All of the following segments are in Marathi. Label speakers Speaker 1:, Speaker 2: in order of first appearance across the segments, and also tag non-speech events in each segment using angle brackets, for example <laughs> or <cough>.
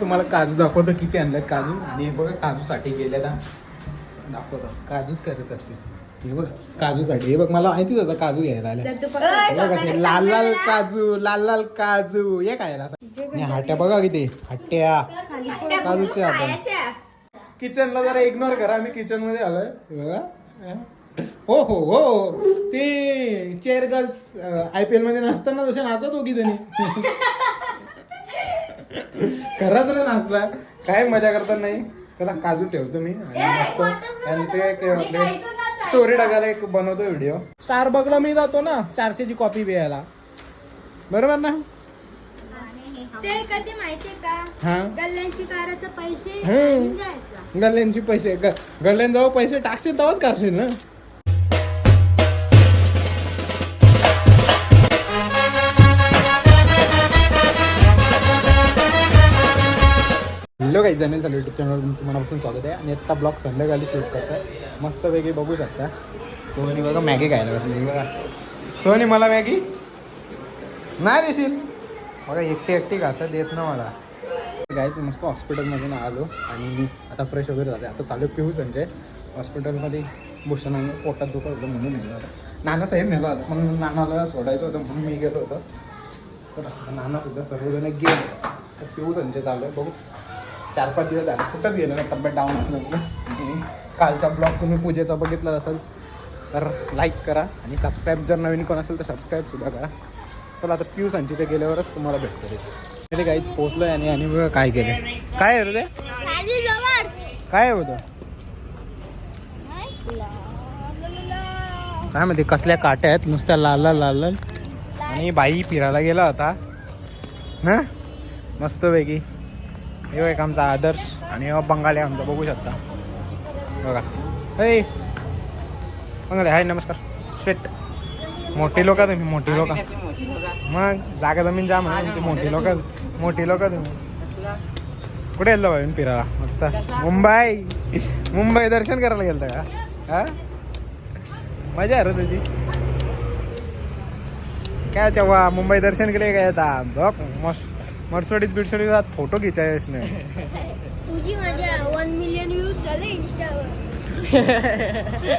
Speaker 1: तुम्हाला काजू दाखवतो. किती आणलं काजू? आणि हे बघा काजूसाठी गेले ना दाखवतो. काजूच करत असते हे बघ काजूसाठी. हे बघ मला माहितीच होतं काजू घ्यायला आले बघ कसे लाल लाल काजू लाल लाल काजू. हे काय आणि हाट्या बघा किती. हट्ट्या. काजूच्या हाट्या किचनला जरा इग्नोर करा. आम्ही किचनमध्ये आलोय. बघा. हो. हो हो ते चेअर गर्ल्स आय पी एलमध्ये नाचताना तसे नाचत दोघी जणी खरंच रे नाचला. काय मजा करता नाही? चला काजू ठेवतो मी. आणि स्टोरी टाकायला एक बनवतो व्हिडिओ स्टार बघला मी जातो ना चारशेची कॉपी प्यायला बरोबर ना?
Speaker 2: ते कधी माहितीये का?
Speaker 1: हा?
Speaker 2: गल्ल्यांची काराचे पैसे
Speaker 1: गल्ल्यांची पैसे गल्ल्यांजवळ पैसे टाकशील तेव्हाच करशील ना? हॅलो काही जनेल चालू युट्यूब चॅनल तुमचं मनापासून स्वागत आहे. आणि आत्ता ब्लॉग संध्याकाळी शूट करताय. मस्त वेगळी बघू शकता. सोनी बघा मॅगी खायला बसली. बघा. सोनी मला मॅगी? नाही देशील? बघा एकटी एकटी खाता देत ना मला. गायचं मस्त हॉस्पिटलमधून आलो. आणि आता फ्रेश वगैरे झाले. आता चालू पिऊ संजय. हॉस्पिटलमध्ये भूषण पोटात दुखत होतं म्हणून नेलं होतं. नाना साहेब नेलं होतं. मग नानाला सोडायचं होतं म्हणून मी गेलो होतो. तर नानासुद्धा सर्वजण गेले. तर पिऊ संजय चालू आहे. बघू. चार पाच दिवस झाले. कुठंच गेलं नाही तब्येत डाऊन असल्यामुळे आणि कालचा ब्लॉग तुम्ही पूजेचा बघितला असेल तर लाईक करा आणि सबस्क्राईब जर नवीन कोण असेल तर सबस्क्राईबसुद्धा करा. तर आता पिऊ संची ते गेल्यावरच तुम्हाला भेटतो पहिले काहीच पोचलोय आणि आणि बघा काय केलं काय आहे रे ते? काय होतं काय माहिती कसल्या काट्या आहेत? नुसत्या लाल लाल लाल आणि बाई फिरायला गेला होता. ना मस्त हे एक आमचा आदर्श आणि हा बंगाली आमचा बघू शकता. बघा. हे. बंगाली हाय नमस्कार. शेट मोठी लोक तुम्ही मोठी लोक. मग जागा जमीन जा म्हणा तुमची मोठी लोक मोठी लोक तुम्ही. कुठे गेलो बाई फिरायला? मस्त. मुंबई. मुंबई दर्शन करायला गेलता का? हा? मजा आहे रे तुझी. काय चव्हा मुंबई दर्शन केले काय आता मस्त. मरसोडीत बिडसोडीत जात फोटो खिचायच नाही.
Speaker 2: तुझी माझ्या वन मिलियन व्ह्यूज झाले इंस्टावर.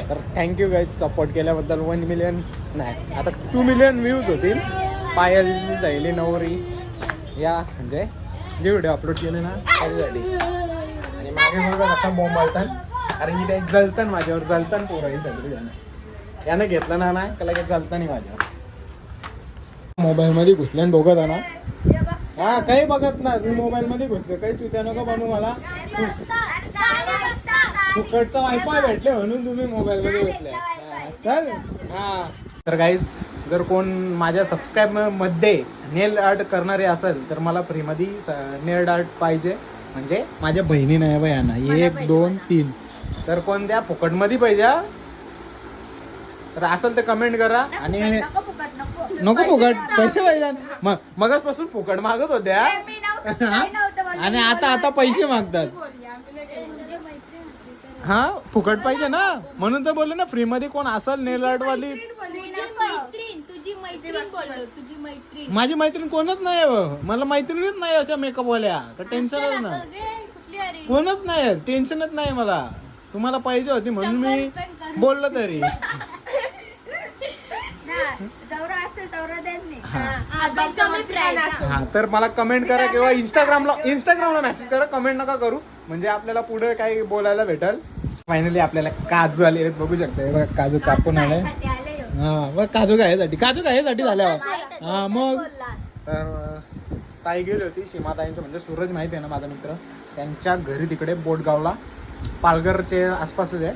Speaker 1: तर थँक्यू गाईज सपोर्ट केल्याबद्दल वन मिलियन नाही आता टू मिलियन व्ह्यूज होतील. पायल जायली नवरी या म्हणजे जे व्हिडिओ अपलोड केले ना त्याच्यासाठी आणि मागे बरोबर असा बोंबालतान कारण की ते जलतन माझ्यावर जलतन पोरं ही सगळी जण. यानं घेतलं ना ना का लगेच जलतं नाही माझ्यावर. मोबाईल मध्ये घुसले आणि दोघं जण हा काही बघत ना तुम्ही मोबाईल मध्ये घुसले. काही चुत्या नको बनू मला. फुकटचा वायफाय भेटले म्हणून तुम्ही मोबाईल मध्ये बसले हा, चल हा. तर गाईज जर कोण माझ्या सबस्क्राईबमध्ये नेल आर्ट करणारे असेल तर मला फ्रीमध्ये नेल आर्ट पाहिजे. म्हणजे माझ्या बहिणी नाही बाई यांना. एक दोन तीन. तर कोण द्या फुकटमध्ये पाहिजे. तर असेल तर कमेंट करा. आणि
Speaker 2: नको फुकट
Speaker 1: पैसे पाहिजे मग मगच फुकट मागत होत्या. आणि आता आता पैसे मागतात. हा? फुकट पाहिजे ना? म्हणून तर बोललो ना फ्री मध्ये कोण असेल नेल आर्ट वाली
Speaker 2: तुझी मैत्रीण तुझी मैत्रीण बोललो. तुझी मैत्रीण.
Speaker 1: माझी मैत्रीण कोणच नाही. मला मैत्रिणीच नाही अशा मेकअप वाल्या. टेन्शनच नाही कोणच नाही टेन्शनच नाही मला. तुम्हाला पाहिजे होती म्हणून मी बोललो तरी <laughs>
Speaker 2: दौरा असेल दौरा देत नाही
Speaker 1: हा. हा तर मला कमेंट करा किंवा इंस्टाग्रामला इंस्टाग्रामला मेसेज करा. कमेंट नका करू. म्हणजे आपल्याला पुढे काही बोलायला भेटल. फायनली आपल्याला काजू आले आहेत. बघू शकता. हे बघा काजू कापून आले. हा. बघ काजू खायसाठी. काजू खायसाठी झाल्या हा. मग? तर ताई गेली होती. सीमाताईंचं म्हणजे सूरज माहिती आहे ना माझा मित्र. त्यांच्या घरी तिकडे बोटगावला पालघरचे आसपासच आहे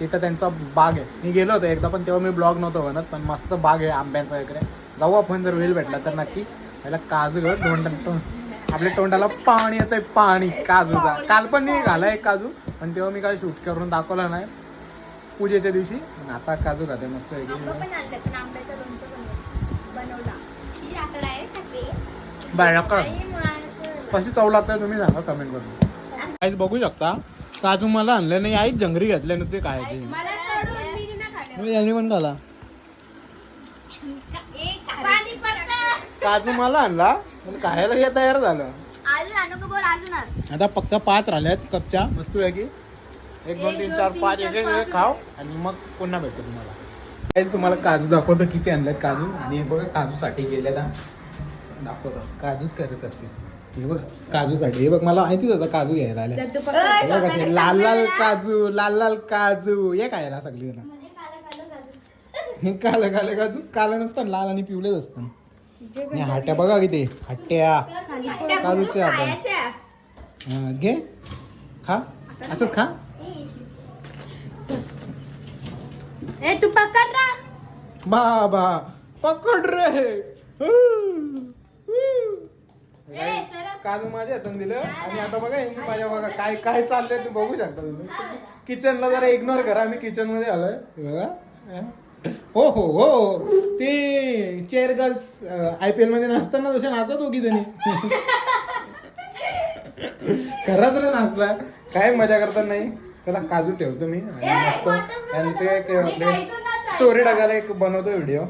Speaker 1: तिथं त्यांचा बाग आहे. मी गेलो होतो एकदा पण तेव्हा मी ब्लॉग नव्हतो म्हणत पण मस्त बाग आहे आंब्यांचा वगैरे. जाऊ आपण जर वेळ भेटला तर नक्की. पहिला काजू घेऊ तोंड तोंड आपल्या तोंडाला पाणी येतंय पाणी. काजूचा. काल पण मी घाला एक काजू पण तेव्हा मी काय शूट करून दाखवला नाही. पूजेच्या दिवशी. आता काजू खाते मस्त
Speaker 2: ही.
Speaker 1: कशी चव लागते तुम्ही सांगा कमेंट करून. काहीच बघू शकता काजू मला आणलं नाही आईच जंगरी घातले नुसते काय
Speaker 2: मला सोडून मी नाही खाल्लं.
Speaker 1: यांनी पण खाला
Speaker 2: एक पाणी पडतं.
Speaker 1: काजू मला आणला पण खायला हे तयार झालं.
Speaker 2: आणू बोल
Speaker 1: आता फक्त पाच राहिल्यात कपच्या. मस्त आहे की? एक दोन तीन चार पाच एक एक एक खाव आणि मग पुन्हा भेटतो तुम्हाला. काहीच तुम्हाला काजू दाखवतो किती आणलेत काजू. आणि हे बघा काजूसाठी गेले ना दाखवतो. काजूच करत असते हे बघ काजूसाठी. हे बघ मला माहितीच होतं काजू घ्यायला आले. हे बघ असे लाल लाल. काजू लाल लाल काजू. हे खायला सगळी जण?
Speaker 2: म्हणजे काला काला काजू.
Speaker 1: हे काल काल काजू. काला नसतात लाल आणि पिवलेच असतात आणि हाट्या बघा किती. हट्ट्या काजूचे आपण. हा, घे. खा. असंच खा.
Speaker 2: ए तू पकड रा.
Speaker 1: बाबा पकड रे. काजू माझ्या हातात दिलं. आणि आता बघा यांनी माझ्या बघा काय काय चाललंय ते बघू शकता तुम्ही. किचनला जरा इग्नोर करा आम्ही किचनमध्ये आलोय. बघा. हो हो हो. ते चेअर गर्ल्स आय पी एलमध्ये नाचताना तसे नाचत दोघी जणी खरंच रे नाचला. काय मजा करता नाही? चला काजू ठेवतो मी. आणि मस्त त्यांचे एक स्टोरी टाकायला एक बनवतो व्हिडिओ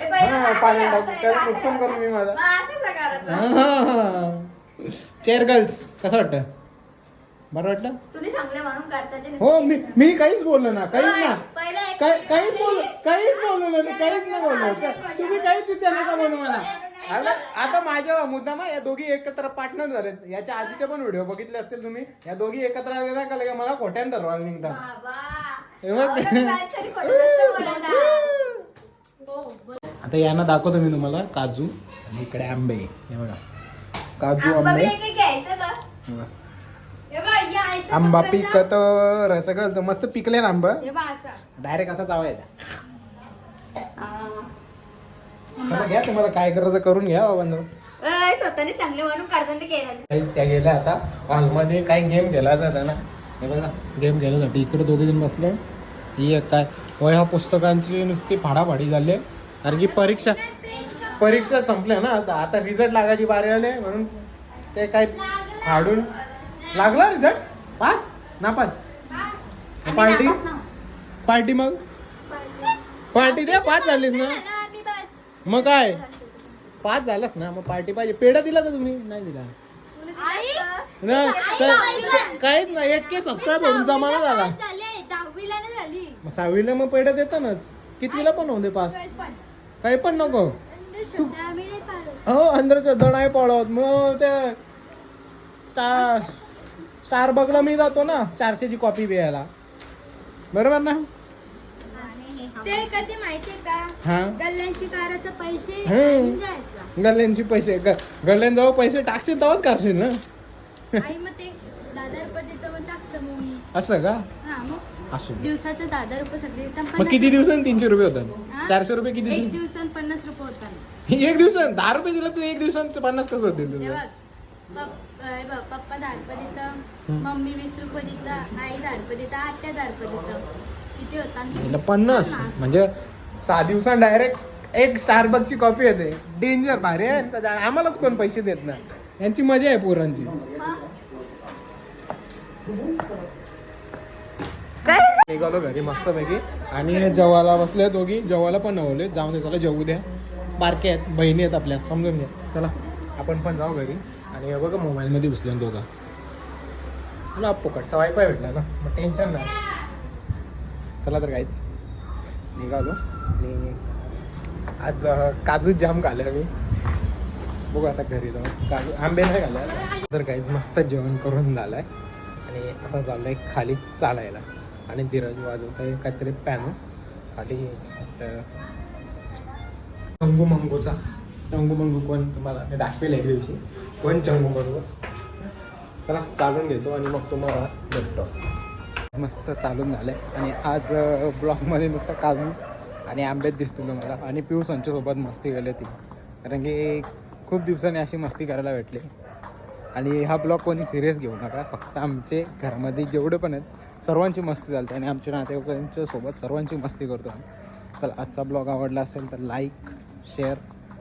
Speaker 1: हा पाणी टाकू नुकसान करू मी माझा. चेअर गर्ल्स कसं वाटतं? बरं वाटतं
Speaker 2: तुम्ही चांगले म्हणून करता ते
Speaker 1: हो मी मी काहीच बोललो ना काहीच ना.
Speaker 2: पहिलं एक-
Speaker 1: काय काहीच बोल काहीच बोललो नाही मी काहीच नाही बोललो. च- तुम्ही काहीच विचार नका बनू मला. आता आता माझ्या मुद्दाम या दोघी एकत्र पार्टनर झालेत. याच्या आधीचे पण व्हिडिओ बघितले असतील तुम्ही. या दोघी एकत्र आले ना का लगे मला खोट्यान निघतात. हे बघ.
Speaker 2: बोलायला. हो, <laughs>
Speaker 1: आता यांना दाखवतो मी तुम्हाला काजू आणि इकडे आंबे. हे बघा. काजू
Speaker 2: आंबा.
Speaker 1: हे बघा. आंबा. पिकत रस घालतो मस्त पिकले ना आंबा.
Speaker 2: हे.
Speaker 1: डायरेक्ट असा. चावायचा
Speaker 2: हा.
Speaker 1: चला घ्या तुम्हाला काय करायचं करून घ्या बाबांनो.
Speaker 2: अय, स्वतःने चांगले म्हणून करताना केलं
Speaker 1: काहीच त्या गेल्या आता. हॉलमध्ये काय गेम खेळला जाता ना. हे बघा गेम खेळण्यासाठी इकडे दोघे जण बसले. ही एक काय वह्या पुस्तकांची नुसती फाडाफाडी झाली. कारण की परीक्षा परीक्षा संपल्या ना. आता आता रिझल्ट लागायची बारी आले म्हणून ते काय फाडून लागला रिझल्ट पास नापास पार्टी पार्टी मग? पार्टी द्या पाच झालीस ना. मग काय? पाच झालंस ना मग पार्टी पाहिजे. पेढा दिला का तुम्ही? नाही दिला. ना काहीच नाही एक के सबस्क्राईब होऊन जमाना झाला.
Speaker 2: झाले दहावीला नाही झाली.
Speaker 1: मग सहावीला मग पेढा देतानाच. कितवीला पण होते पास काही पण. नको.
Speaker 2: पाळत.
Speaker 1: हो अंदरचं दण आहे पळत. मग ते स्टार स्टार बगला मी जातो ना चारशेची कॉपी प्यायला. बरोबर ना?
Speaker 2: ते कधी माहितीये का?
Speaker 1: हा?
Speaker 2: गल्ल्यांची काराचे पैसे
Speaker 1: हम्म.
Speaker 2: आणि जायचं
Speaker 1: गल्ल्यांची पैसे गल्ल्यान जवळ पैसे टाकशील तेव्हाच करशील ना.
Speaker 2: आई मग ते दादा रुपये देतं मग टाकतं मग मी.
Speaker 1: असं का?
Speaker 2: हा मग
Speaker 1: असू दे.
Speaker 2: दिवसाचे दादा रुपये सगळे देतात.
Speaker 1: मग
Speaker 2: पन्नास
Speaker 1: किती दिवसांनी तीनशे रुपये होतात? चारशे रुपये किती
Speaker 2: एक
Speaker 1: दिवस
Speaker 2: दिवसात पन्नास रुपये होतात.
Speaker 1: एक दिवसात दहा रुपये दिला तर एक दिवसात पन्नास कसं होतील तुझं?
Speaker 2: पप्पा देतं मम्मी वीस रुपये देतं आई देतं आत्या देतं किती
Speaker 1: म्हणजे पन्नास. म्हणजे सहा दिवसात डायरेक्ट एक स्टारबकची कॉपी येते. डेंजर भारी आहे. आम्हालाच कोण पैसे देत नाही. यांची मजा आहे पोरांची. निघालो घरी मस्त पैकी आणि जेवायला बसले दोघी. जेवायला पण नवले. जाऊन दे चला जेवू द्या. बारके आहेत. बहिणी आहेत आपल्या. समजून घ्या चला आपण पण जाऊ घरी. आणि हे बघा मोबाईलमध्ये घुसले दोघा. तुला फुकटचा वायफाय भेटला ना मग टेन्शन नाही. चला तर काहीच निघालो. आणि आज काजू जाम खाले मी. बघू आता घरी जाऊन. काजू आंबे नाही घाले तर काहीच मस्त जेवण करून झालंय. आणि आता चाललंय खाली चालायला. आणि धीरज वाजवत आहे काहीतरी पॅनो खाली मंगू मंगूचा. मंगू मंगू कोण? तुम्हाला मी दाखवेल एक दिवशी. कोण चला चालून घेतो आणि मग तुम्हाला भेटतो. मस्त चालून झालंय. आणि आज ब्लॉगमध्ये नुसतं काजू आणि आंब्यात दिसतो मला आणि पिऊ संचसोबत मस्ती केली ती कारण की खूप दिवसांनी अशी मस्ती करायला भेटली. आणि हा ब्लॉग कोणी सिरियस घेऊ नका. फक्त आमचे घरामध्ये जेवढे पण आहेत सर्वांची मस्ती चालते. आणि आमच्या नातेवाईकांच्या सोबत सर्वांची मस्ती करतो. आम्ही चला आजचा ब्लॉग आवडला असेल तर लाईक शेअर